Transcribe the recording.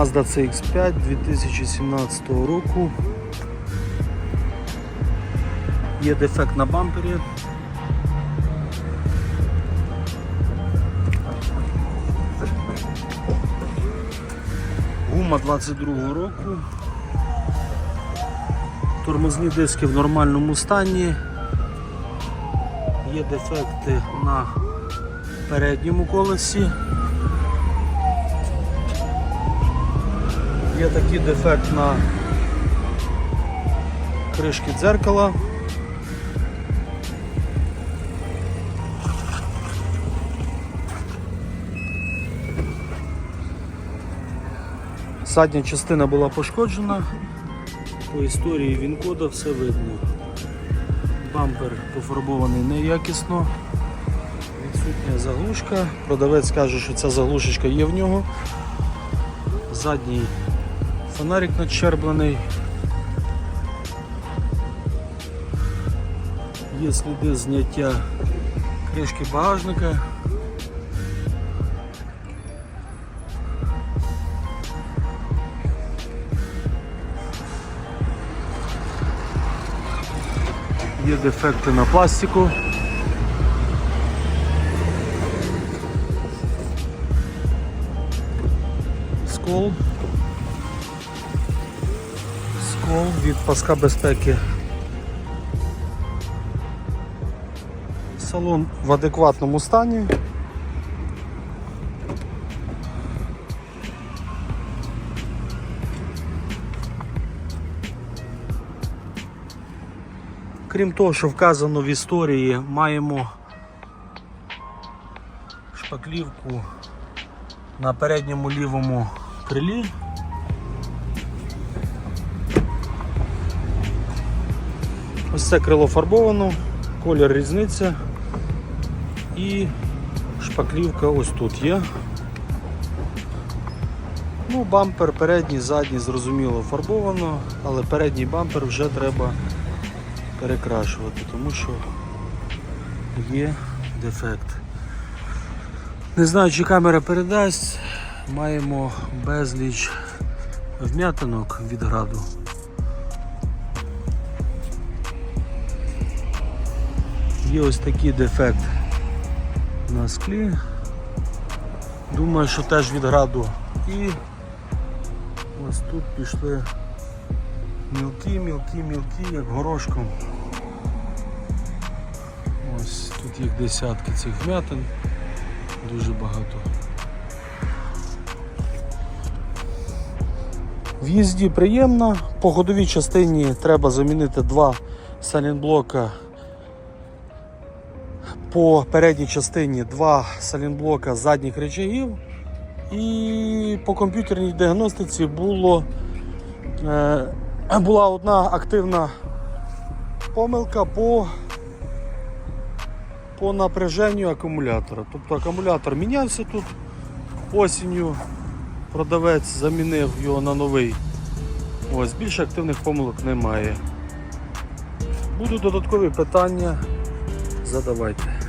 Mazda CX5 2017 року. Є дефект на бампері. Гума 22 року. Тормозні диски в нормальному стані. Є дефекти на передньому колесі. Є такий дефект на кришки дзеркала. Задня частина була пошкоджена, по історії він-кода все видно. Бампер пофарбований неякісно, відсутня заглушка. Продавець каже, що ця заглушечка є в нього. Задній фонарик надщерблений. Є сліди зняття кришки багажника. Є дефекти на пластику. Скол. Скол від паска безпеки. Салон в адекватному стані. Крім того, що вказано в історії, маємо шпаклівку на передньому лівому крилі. Це крило фарбовано, колір різниця і шпаклівка ось тут є. Ну, бампер передній, задній зрозуміло фарбовано, але передній бампер вже треба перекрашувати, тому що є дефект. Не знаю, чи камера передасть, маємо безліч вм'ятинок від граду. Є ось такий дефект на склі. Думаю, що теж від граду. І ось тут пішли мілкі, мілкі, мілкі, як горошком. Ось тут їх десятки цих вмятин, дуже багато. В їзді приємно, по ходовій частині треба замінити два салінблока. По передній частині два салінблока задніх речагів. І по комп'ютерній діагностиці було е, була одна активна помилка по, по напряженню акумулятора. Тобто акумулятор мінявся тут осінню, продавець замінив його на новий. Ось, більше активних помилок немає. Будуть додаткові питання, задавайте.